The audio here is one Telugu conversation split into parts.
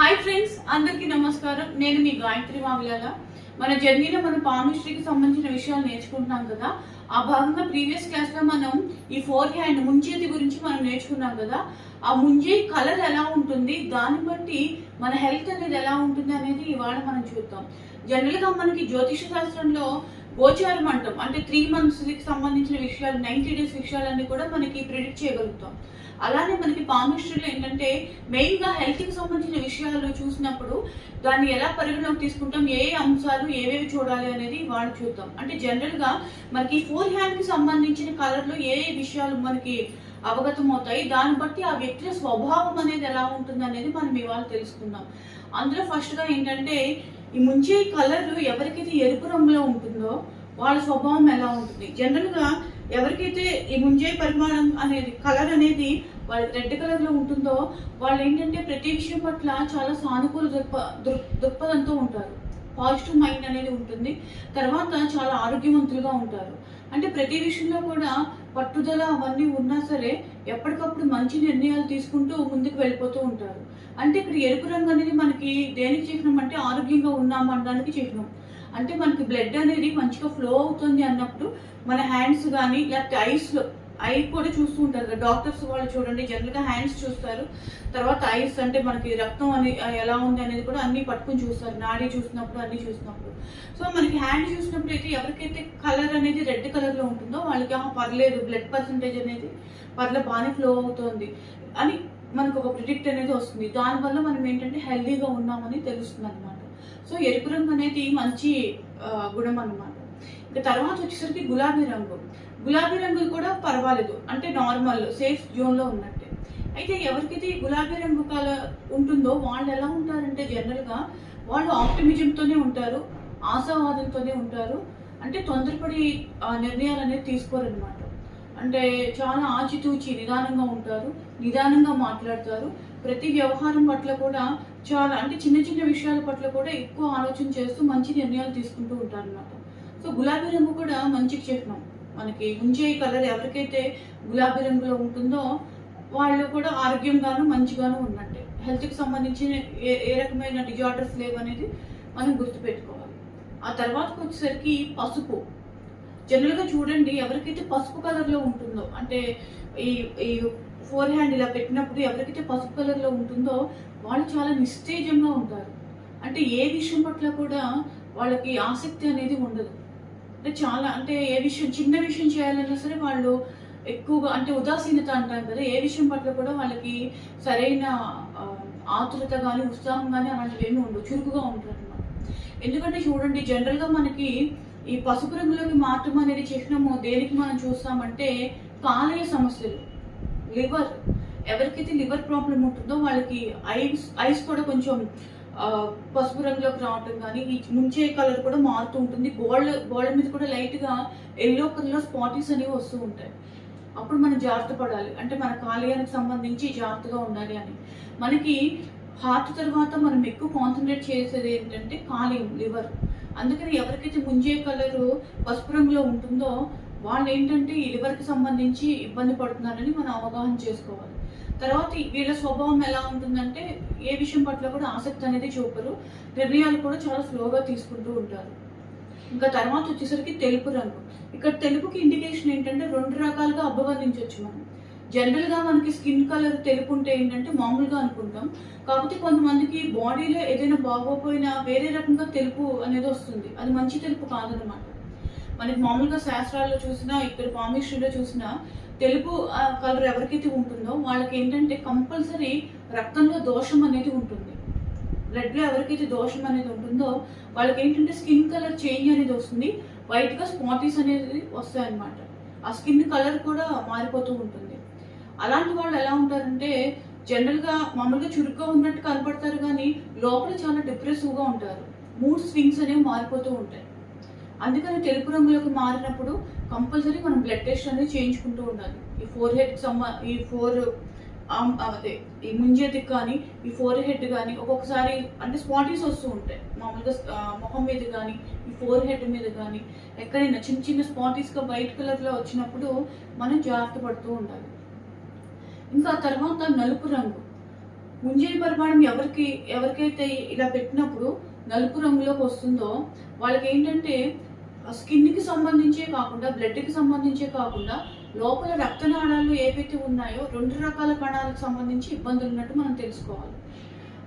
హాయ్ ఫ్రెండ్స్ అందరికీ నమస్కారం. నేను మీ గాయత్రి మావిలాల మన జర్నీలో మన పామిస్ట్రీకి సంబంధించిన విషయాలు నేర్చుకుంటున్నాం కదా? ఆ భాగంగా ప్రీవియస్ క్లాస్లో మనం ఈ ఫోర్ హ్యాండ్ ముంచేతి గురించి మనం నేర్చుకున్నాం కదా? ఆ ముంజే కలర్ ఎలా ఉంటుంది? దాన్ని బట్టి మన హెల్త్ అనేది ఎలా ఉంటుంది అనేది ఇవాళ మనం చూద్దాం. జనరల్గా మనకి జ్యోతిష శాస్త్రంలో గోచారం అంటాం. అంటే త్రీ మంత్స్కి సంబంధించిన విషయాలు నైన్టీ డేస్ విషయాలన్నీ కూడా మనకి ప్రిడిక్ట్ చేయగలుగుతాం. అలానే మనకి పామిస్ట్రీలో ఏంటంటే మెయిన్గా హెల్త్కి సంబంధించిన విషయాలు చూసినప్పుడు దాన్ని ఎలా పరిగణలోకి తీసుకుంటాం ఏ ఏ అంశాలు ఏవేవి చూడాలి అనేది వాళ్ళు చూద్దాం. అంటే జనరల్గా మనకి ఫోర్ హ్యాండ్కి సంబంధించిన కలర్లో ఏ విషయాలు మనకి అవగతం అవుతాయి దాన్ని బట్టి ఆ వ్యక్తుల స్వభావం అనేది ఎలా ఉంటుంది అనేది మనం ఇవాళ తెలుసుకుందాం. అందులో ఫస్ట్గా ఏంటంటే ఈ ముంచే కలర్ ఎవరికైతే ఎరుపు రంగులో ఉంటుందో వాళ్ళ స్వభావం ఎలా ఉంటుంది? జనరల్గా ఎవరికైతే ఈ ముంజే పరిమాణం అనేది కలర్ అనేది వాళ్ళకి రెడ్ కలర్లో ఉంటుందో వాళ్ళు ఏంటంటే ప్రతి విషయం పట్ల చాలా సానుకూల దృక్ప దృక్పథంతో ఉంటారు. పాజిటివ్ మైండ్ అనేది ఉంటుంది. తర్వాత చాలా ఆరోగ్యవంతులుగా ఉంటారు. అంటే ప్రతి విషయంలో కూడా పట్టుదల అవన్నీ ఉన్నా సరే ఎప్పటికప్పుడు మంచి నిర్ణయాలు తీసుకుంటూ ముందుకు వెళ్ళిపోతూ ఉంటారు. అంటే ఇక్కడ ఎరుపు రంగు అనేది మనకి దేనికి చిహ్నం? అంటే ఆరోగ్యంగా ఉన్నాము అనడానికి చిహ్నం. అంటే మనకి బ్లడ్ అనేది మంచిగా ఫ్లో అవుతుంది అన్నప్పుడు మన హ్యాండ్స్ కానీ లేకపోతే ఐస్లో ఐ కూడా చూస్తూ ఉంటారు కదా. డాక్టర్స్ వాళ్ళు చూడండి జనరల్గా హ్యాండ్స్ చూస్తారు. తర్వాత ఐస్ అంటే మనకి రక్తం అని ఎలా ఉంది అనేది కూడా అన్ని పట్టుకుని చూస్తారు. నాడీ చూసినప్పుడు అన్ని చూసినప్పుడు. సో మనకి హ్యాండ్ చూసినప్పుడు అయితే ఎవరికైతే కలర్ అనేది రెడ్ కలర్లో ఉంటుందో వాళ్ళకి "ఆహా, పర్లేదు బ్లడ్ పర్సంటేజ్ అనేది పర్లేదు బాగానే ఫ్లో అవుతుంది అని మనకు ఒక ప్రిడిక్ట్ అనేది వస్తుంది. దానివల్ల మనం ఏంటంటే హెల్దీగా ఉన్నామని తెలుస్తుంది అనమాట సో ఎరుపు రంగు అనేది మంచి గుణం అన్నమాట. ఇంకా తర్వాత వచ్చేసరికి గులాబీ రంగు. గులాబీ రంగు కూడా పర్వాలేదు. అంటే నార్మల్ సేఫ్ జోన్లో ఉన్నట్టే. అయితే ఎవరికైతే ఈ గులాబీ రంగు కల ఉంటుందో వాళ్ళు ఎలా ఉంటారంటే జనరల్గా వాళ్ళు ఆప్టిమిజంతోనే ఉంటారు ఆశావాదంతోనే ఉంటారు. అంటే తొందరపడి ఆ, నిర్ణయాలు అనేది తీసుకోరనమాట అంటే చాలా ఆచితూచి నిదానంగా ఉంటారు నిదానంగా మాట్లాడతారు. ప్రతి వ్యవహారం పట్ల కూడా చాలా అంటే చిన్న చిన్న విషయాల పట్ల కూడా ఎక్కువ ఆలోచన చేస్తూ మంచి నిర్ణయాలు తీసుకుంటూ ఉంటారు అనమాట సో గులాబీ రంగు కూడా మంచి చిహ్నం మనకి ఉంచే కలర్ ఎవరికైతే గులాబీ రంగులో ఉంటుందో వాళ్ళు కూడా ఆరోగ్యంగాను మంచిగాను ఉన్నట్టే. హెల్త్కి సంబంధించిన ఏ ఏ రకమైన డిజార్డర్స్ లేవు అనేది మనం గుర్తుపెట్టుకోవాలి. ఆ తర్వాతకు వచ్చేసరికి పసుపు. జనరల్గా చూడండి ఎవరికైతే పసుపు కలర్లో ఉంటుందో అంటే ఈ ఈ ఫోర్ హ్యాండ్ ఇలా పెట్టినప్పుడు ఎవరికైతే పసుపు కలర్లో ఉంటుందో వాళ్ళు చాలా నిస్తేజంగా ఉంటారు. అంటే ఏ విషయం పట్ల కూడా వాళ్ళకి ఆసక్తి అనేది ఉండదు. అంటే చాలా అంటే ఏ విషయం చిన్న విషయం చేయాలన్నా సరే వాళ్ళు ఎక్కువగా అంటే ఉదాసీనత అంటారు కదా ఏ విషయం పట్ల కూడా వాళ్ళకి సరైన ఆతురత కానీ ఉత్సాహం కానీ అలాంటివి ఏమీ ఉండవు. చురుకుగా ఉంటారు అనమాట ఎందుకంటే చూడండి జనరల్గా మనకి ఈ పసుపు రంగులోకి మార్చడం అనేది చిహ్నము దేనికి మనం చూస్తామంటే కాలేయ సమస్యలు. లివర్. ఎవరికైతే లివర్ ప్రాబ్లం ఉంటుందో వాళ్ళకి ఐస్ ఐస్ కూడా కొంచెం పసుపు రంగులోకి రావటం కానీ ఈ ముంచే కలర్ కూడా మారుతూ ఉంటుంది. గోల్డ్ గోల్డ్ మీద కూడా లైట్గా ఎల్లో కలర్లో స్పాటీస్ అనేవి వస్తూ ఉంటాయి. అప్పుడు మనం జాగ్రత్త పడాలి. అంటే మన కాలేయానికి సంబంధించి జాగ్రత్తగా ఉండాలి అని. మనకి హార్ట్ తర్వాత మనం ఎక్కువ కాన్సన్ట్రేట్ చేసేది ఏంటంటే కాలేయం లివర్ అందుకని ఎవరికైతే ముంజే కలర్ పసుపు రంగులో ఉంటుందో వాళ్ళు ఏంటంటే ఈ లివర్కి సంబంధించి ఇబ్బంది పడుతున్నారని మనం అవగాహన చేసుకోవాలి. తర్వాత వీళ్ళ స్వభావం ఎలా ఉంటుందంటే ఏ విషయం పట్ల కూడా ఆసక్తి అనేది చూపరు. నిర్ణయాలు కూడా చాలా స్లోగా తీసుకుంటూ ఉంటారు. ఇంకా తర్వాత వచ్చేసరికి తెలుపు రంగు. ఇక్కడ తెలుపుకి ఇండికేషన్ ఏంటంటే రెండు రకాలుగా అభివర్ణించవచ్చు మనం. జనరల్గా మనకి స్కిన్ కలర్ తెలుపు ఉంటే ఏంటంటే మామూలుగా అనుకుంటాం. కాకపోతే కొంతమందికి బాడీలో ఏదైనా బాగోపోయినా వేరే రకంగా తెలుపు అనేది వస్తుంది. అది మంచి తెలుపు కాదనమాట. మనకి మామూలుగా శాస్త్రాల్లో చూసినా ఇక్కడ పామిస్ట్రీలో చూసినా తెలుపు కలర్ ఎవరికైతే ఉంటుందో వాళ్ళకి ఏంటంటే కంపల్సరీ రక్తంలో దోషం అనేది ఉంటుంది. బ్లడ్లో ఎవరికైతే దోషం అనేది ఉంటుందో వాళ్ళకి ఏంటంటే స్కిన్ కలర్ చేంజ్ అనేది వస్తుంది. వైట్గా స్పాటీస్ అనేది వస్తాయన్నమాట. ఆ స్కిన్ కలర్ కూడా మారిపోతూ ఉంటుంది. అలాంటి వాళ్ళు ఎలా ఉంటారంటే జనరల్గా మామూలుగా చురుగ్గా ఉన్నట్టు కనపడతారు కానీ లోపల చాలా డిప్రెసివ్గా ఉంటారు. మూడ్ స్వింగ్స్ అనేవి మారిపోతూ ఉంటాయి. అందుకని తెలుపు రంగులోకి మారినప్పుడు కంపల్సరీ మనం బ్లడ్ టెస్ట్ అనేది చేయించుకుంటూ ఉండాలి. ఈ ఫోర్ హెడ్ సమ్మ ఈ ఫోర్ అదే ఈ ముంజేతికి కానీ ఈ ఫోర్ హెడ్ కానీ ఒక్కొక్కసారి అంటే స్పాటీస్ వస్తూ ఉంటాయి. మామూలుగా ముఖం మొహం మీద కానీ ఈ ఫోర్ హెడ్ మీద కానీ ఎక్కడైనా చిన్న చిన్న స్పాటీస్గా వైట్ కలర్లో వచ్చినప్పుడు మనం జాగ్రత్త పడుతూ ఉండాలి. ఇంకా తర్వాత నలుపు రంగు. ముంజేరి పరిమాణం ఎవరికి ఎవరికైతే ఇలా పెట్టినప్పుడు నలుపు రంగులోకి వస్తుందో వాళ్ళకి ఏంటంటే స్కిన్కి సంబంధించే కాకుండా బ్లడ్కి సంబంధించే కాకుండా లోపల రక్తనాళాలు ఏవైతే ఉన్నాయో రెండు రకాల కణాలకు సంబంధించి ఇబ్బందులు ఉన్నట్టు మనం తెలుసుకోవాలి.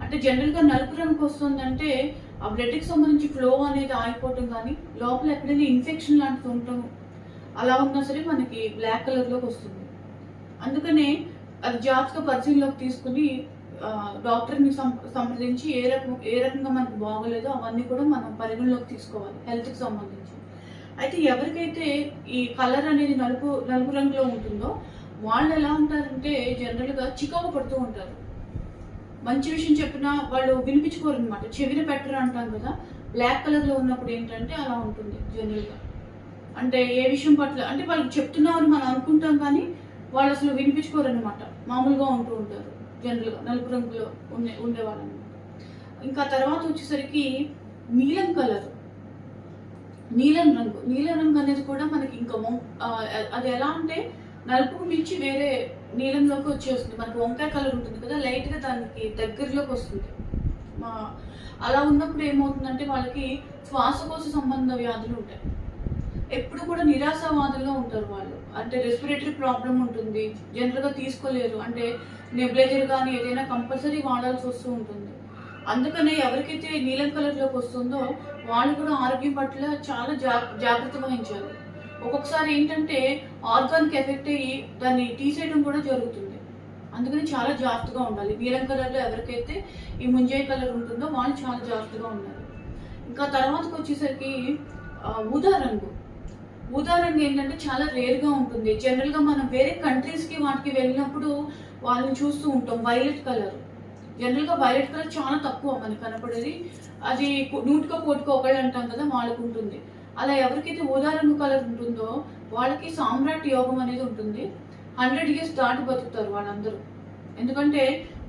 అంటే జనరల్గా నలుపు రంగుకి వస్తుందంటే ఆ బ్లడ్కి సంబంధించి ఫ్లో అనేది ఆగిపోవటం కానీ లోపల ఎక్కడైనా ఇన్ఫెక్షన్ లాంటిది ఉండటం అలా ఉన్నా సరే మనకి బ్లాక్ కలర్లోకి వస్తుంది. అందుకనే అది జాబ్స్గా పరిశీలనలోకి తీసుకుని డాక్టర్ని సం- సంప్రదించి ఏ రకం ఏ రకంగా మనకు బాగోలేదో అవన్నీ కూడా మనం పరిగణలోకి తీసుకోవాలి హెల్త్కి సంబంధించి. అయితే ఎవరికైతే ఈ కలర్ అనేది నలుపు నలుపు రంగులో ఉంటుందో వాళ్ళు ఎలా ఉంటారంటే జనరల్గా చికాకు పడుతూ ఉంటారు. మంచి విషయం చెప్పినా వాళ్ళు వినిపించుకోరు అనమాట చెవిన పెట్టరు అంటాం కదా. బ్లాక్ కలర్లో ఉన్నప్పుడు ఏంటంటే అలా ఉంటుంది జనరల్గా. అంటే ఏ విషయం పట్ల అంటే వాళ్ళు చెప్తున్నామని మనం అనుకుంటాం కానీ వాళ్ళు అసలు వినిపించుకోరు అనమాట మామూలుగా ఉంటూ ఉంటారు జనరల్గా నలుపు రంగులో ఉండే ఉండేవాళ్ళు అనమాట ఇంకా తర్వాత వచ్చేసరికి నీలం కలర్. నీలం రంగు. నీలం రంగు అనేది కూడా మనకి ఇంకా వం- అది ఎలా అంటే నలుపుకు మించి వేరే నీలంలోకి వచ్చేస్తుంది. మనకి వంకాయ కలర్ ఉంటుంది కదా లైట్గా దానికి దగ్గరలోకి వస్తుంది. మా అలా ఉన్నప్పుడు ఏమవుతుందంటే వాళ్ళకి శ్వాసకోశ సంబంధ వ్యాధులు ఉంటాయి. ఎప్పుడు కూడా నిరాశావాదుల్లో ఉంటారు వాళ్ళు. అంటే రెస్పిరేటరీ ప్రాబ్లం ఉంటుంది జనరల్గా తీసుకోలేరు. అంటే నెబ్లైజర్ కానీ ఏదైనా కంపల్సరీ వాడాల్సి వస్తూ ఉంటుంది. అందుకనే ఎవరికైతే నీలం కలర్లోకి వస్తుందో వాళ్ళు కూడా ఆరోగ్యం పట్ల చాలా జాగ్రత్త వహించారు. ఒక్కొక్కసారి ఏంటంటే ఆర్గానిక్ ఎఫెక్ట్ అయ్యి దాన్ని తీసేయడం కూడా జరుగుతుంది. అందుకని చాలా జాగ్రత్తగా ఉండాలి. నీలం కలర్లో ఎవరికైతే ఈ ముంజాయి కలర్ ఉంటుందో వాళ్ళు చాలా జాగ్రత్తగా ఉండాలి. ఇంకా తర్వాతకు వచ్చేసరికి ఊదా రంగు. ఊదా రంగు ఏంటంటే చాలా రేర్గా ఉంటుంది. జనరల్గా మనం వేరే కంట్రీస్కి వాటికి వెళ్ళినప్పుడు వాళ్ళని చూస్తూ ఉంటాం. వైలెట్ కలర్ జనరల్గా వైలెట్ కలర్ చాలా తక్కువ మనకి కనపడేది. అది నూటికో కోటికో ఒకళ్ళు అంటాం కదా వాళ్ళకు ఉంటుంది. అలా ఎవరికైతే ఊదా రంగు కలర్ ఉంటుందో వాళ్ళకి సామ్రాట్ యోగం అనేది ఉంటుంది. హండ్రెడ్ ఇయర్స్ దాటి బతుకుతారు వాళ్ళందరూ. ఎందుకంటే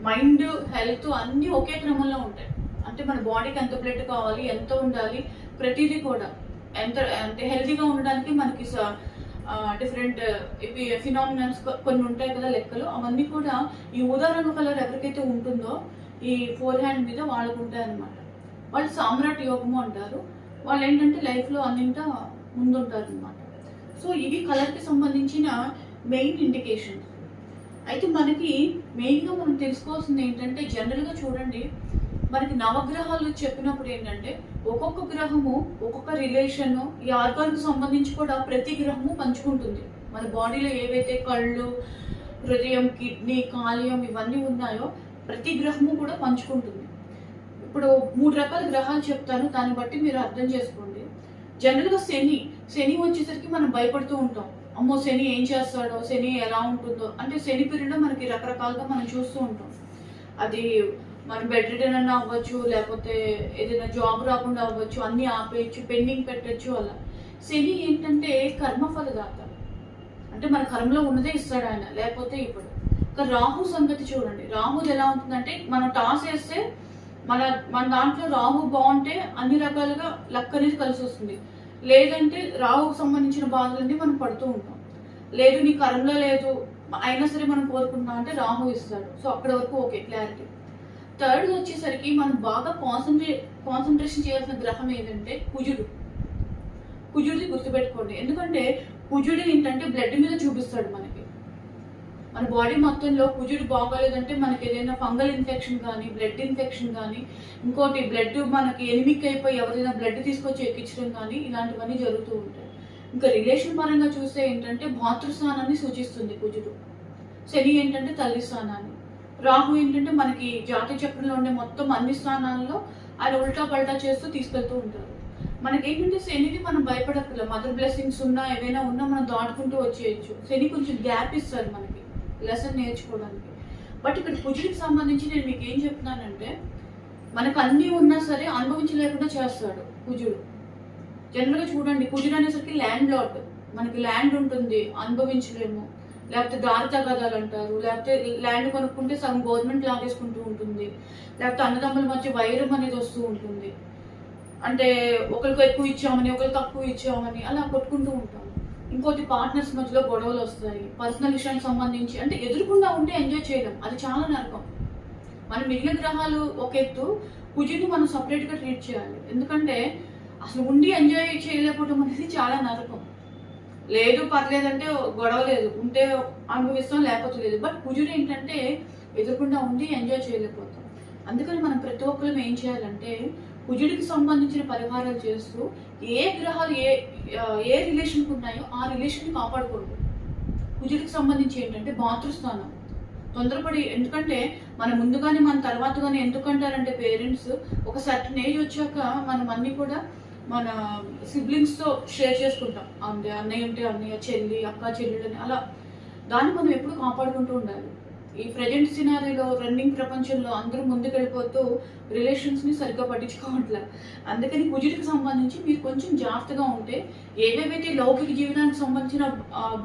మైండ్ హెల్త్ అన్నీ ఒకే క్రమంలో ఉంటాయి. అంటే మన బాడీకి ఎంత బ్లడ్ కావాలి ఎంత ఉండాలి ప్రతిదీ కూడా. ఎంత అంటే హెల్తీగా ఉండడానికి మనకి డిఫరెంట్ ఫినామినల్స్ కొన్ని ఉంటాయి కదా లెక్కలు. అవన్నీ కూడా ఈ ఉదాహరణ కలర్ ఎవరికైతే ఉంటుందో ఈ ఫోర్ హ్యాండ్ మీద వాళ్ళకు ఉంటాయి అనమాట వాళ్ళు సామ్రాట్ యోగము అంటారు. వాళ్ళు ఏంటంటే లైఫ్లో అన్నింటా ముందుంటారు అనమాట సో ఇవి కలర్కి సంబంధించిన మెయిన్ ఇండికేషన్ అయితే మనకి మెయిన్గా మనం తెలుసుకోవాల్సింది ఏంటంటే జనరల్గా చూడండి. మనకి నవగ్రహాలు చెప్పినప్పుడు ఏంటంటే ఒక్కొక్క గ్రహము ఒక్కొక్క రిలేషన్ ఈ ఆర్గాన్కి సంబంధించి కూడా ప్రతి గ్రహము పంచుకుంటుంది. మన బాడీలో ఏవైతే కళ్ళు హృదయం కిడ్నీ కాలియం ఇవన్నీ ఉన్నాయో ప్రతి గ్రహము కూడా పంచుకుంటుంది. ఇప్పుడు మూడు రకాల గ్రహాలు చెప్తాను దాన్ని బట్టి మీరు అర్థం చేసుకోండి. జనరల్గా శని శని వచ్చేసరికి మనం భయపడుతూ ఉంటాం. అమ్మో శని ఏం చేస్తాడో శని ఎలా ఉంటుందో అంటే శని పీరియడ్లో మనకి రకరకాలుగా మనం చూస్తూ ఉంటాం. అది మరి బెడ్ రిటర్న్ అన్న అవ్వచ్చు లేకపోతే ఏదైనా జాబ్ రాకుండా అవ్వచ్చు అన్ని ఆపేయచ్చు పెండింగ్ పెట్టచ్చు అలా. శని ఏంటంటే కర్మఫలదాత అంటే మన కర్మలో ఉన్నదే ఇస్తాడు ఆయన లేకపోతే ఇప్పుడు ఇంకా రాహు సంగతి చూడండి. రాహుది ఎలా ఉంటుందంటే మనం టాస్ వేస్తే మన మన దాంట్లో రాహు బాగుంటే అన్ని రకాలుగా లక్ అనేది కలిసి వస్తుంది. లేదంటే రాహుకు సంబంధించిన బాధలన్నీ మనం పడుతూ ఉంటాం. లేదు నీ కర్మలో లేదు అయినా సరే మనం కోరుకుంటున్నాం అంటే రాహు ఇస్తాడు. సో అక్కడి వరకు ఓకే క్లారిటీ థర్డ్ వచ్చేసరికి మనం బాగా కాన్సన్ట్రే కాన్సన్ట్రేషన్ చేయాల్సిన గ్రహం ఏంటంటే కుజుడు. కుజుడిని గుర్తుపెట్టుకోండి. ఎందుకంటే కుజుడు ఏంటంటే బ్లడ్ మీద చూపిస్తాడు మనకి. మన బాడీ మొత్తంలో కుజుడు బాగోలేదంటే మనకి ఏదైనా ఫంగల్ ఇన్ఫెక్షన్ కానీ బ్లడ్ ఇన్ఫెక్షన్ కానీ ఇంకోటి బ్లడ్ మనకి ఎనిమిక్ అయిపోయి ఎవరైనా బ్లడ్ తీసుకొచ్చి ఎక్కించడం కానీ ఇలాంటివన్నీ జరుగుతూ ఉంటాయి. ఇంకా రిలేషన్ పరంగా చూస్తే ఏంటంటే భాతృస్థానాన్ని సూచిస్తుంది కుజుడు. శని ఏంటంటే తల్లి స్థానాన్ని. రాహు ఏంటంటే మనకి జాతీయ చక్రంలో ఉండే మొత్తం అన్ని స్థానాల్లో ఆయన ఉల్టా పల్టా చేస్తూ తీసుకెళ్తూ ఉంటారు. మనకి ఏంటంటే శనిని మనం భయపడక్కల మదర్ బ్లెస్సింగ్స్ ఉన్నా ఏవైనా ఉన్నా మనం దాటుకుంటూ వచ్చేయచ్చు. శని కొంచెం గ్యాప్ ఇస్తారు మనకి లెసన్ నేర్చుకోవడానికి. బట్ ఇక్కడ కుజుడికి సంబంధించి నేను మీకు ఏం చెప్తున్నానంటే మనకు అన్నీ ఉన్నా సరే అనుభవించలేకుండా చేస్తాడు కుజుడు. జనరల్గా చూడండి కుజుడు అనేసరికి ల్యాండ్ లాట్ మనకి ల్యాండ్ ఉంటుంది అనుభవించలేము. లేకపోతే దారి తగాదాలు అంటారు లేకపోతే ల్యాండ్ కొనుక్కుంటే సగం గవర్నమెంట్ లాగేసుకుంటూ ఉంటుంది లేకపోతే అన్నదమ్ముల మధ్య వైరం అనేది వస్తూ ఉంటుంది. అంటే ఒకరికి ఎక్కువ ఇచ్చామని ఒకరికి తక్కువ ఇచ్చామని అలా కొట్టుకుంటూ ఉంటాం. ఇంకోటి పార్ట్నర్స్ మధ్యలో గొడవలు వస్తాయి. పర్సనల్ విషయానికి సంబంధించి అంటే ఎదురుకుండా ఉంటే ఎంజాయ్ చేయడం అది చాలా నరకం. మన మిగిలిన గ్రహాలు ఒక ఎత్తు కుజిని మనం సపరేట్గా ట్రీట్ చేయాలి. ఎందుకంటే అసలు ఉండి ఎంజాయ్ చేయలేకపోవడం అనేది చాలా నరకం. లేదు పర్లేదంటే గొడవ లేదు. ఉంటే అనుభవిస్తాం లేకపోతే లేదు. బట్ కుజుడు ఏంటంటే ఎదురకుండా ఉండి ఎంజాయ్ చేయలేకపోతాం. అందుకని మనం ప్రతి ఒక్కరు ఏం చేయాలంటే కుజుడికి సంబంధించిన పరిహారాలు చేస్తూ ఏ గ్రహాలు ఏ ఏ రిలేషన్కి ఉన్నాయో ఆ రిలేషన్ని కాపాడకూడదు కుజుడికి సంబంధించి ఏంటంటే మాతృస్థానం. తొందరపడి ఎందుకంటే మన ముందుగానే మన తర్వాత కానీ ఎందుకంటారంటే పేరెంట్స్ ఒక సర్టన్ ఏజ్ వచ్చాక మనం అన్ని కూడా మన సిబ్లింగ్స్తో షేర్ చేసుకుంటాం. అందే అన్నయ్య ఉంటే అన్నయ్య చెల్లి అక్క చెల్లెలని అలా దాన్ని మనం ఎప్పుడు కాపాడుకుంటూ ఉండాలి. ఈ ప్రజెంట్ సినారీలో రన్నింగ్ ప్రపంచంలో అందరూ ముందుకెళ్ళిపోతూ రిలేషన్స్ని సరిగ్గా పట్టించుకోవట్లే. అందుకని కుజుడికి సంబంధించి మీరు కొంచెం జాగ్రత్తగా ఉంటే ఏవేవైతే లౌకిక జీవనానికి సంబంధించిన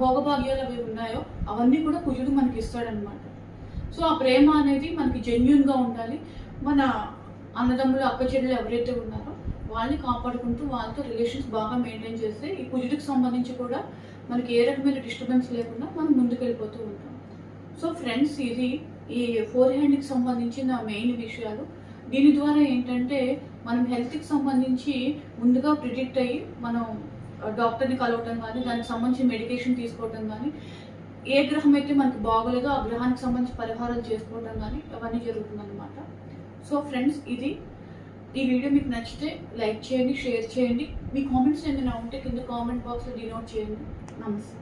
భోగభాగ్యాలు అవి ఉన్నాయో అవన్నీ కూడా కుజుడు మనకి ఇస్తాడనమాట సో ఆ ప్రేమ అనేది మనకి జెన్యున్గా ఉండాలి. మన అన్నదమ్ములు అక్క చెల్లెలు ఎవరైతే ఉన్నారో వాళ్ళని కాపాడుకుంటూ వాళ్ళతో రిలేషన్స్ బాగా మెయింటైన్ చేస్తే ఈ కుజుడికి సంబంధించి కూడా మనకి ఏ రకమైన డిస్టర్బెన్స్ లేకుండా మనం ముందుకెళ్ళిపోతూ ఉంటాం. సో ఫ్రెండ్స్ ఇది ఈ ఫోర్ హ్యాండ్కి సంబంధించిన మెయిన్ విషయాలు. దీని ద్వారా ఏంటంటే మనం హెల్త్కి సంబంధించి ముందుగా ప్రిడిక్ట్ అయ్యి మనం డాక్టర్ని కలవటం కానీ దానికి సంబంధించిన మెడికేషన్ తీసుకోవటం కానీ ఏ గ్రహం అయితే మనకి బాగోలేదో ఆ గ్రహానికి సంబంధించి పరిహారాలు చేసుకోవటం కానీ అవన్నీ జరుగుతుందన్నమాట. సో ఫ్రెండ్స్ ఇది ఈ వీడియో మీకు నచ్చితే లైక్ చేయండి షేర్ చేయండి. మీ కామెంట్స్ ఏమైనా ఉంటే కింద కామెంట్ బాక్స్లో డినోట్ చేయండి. నమస్తే.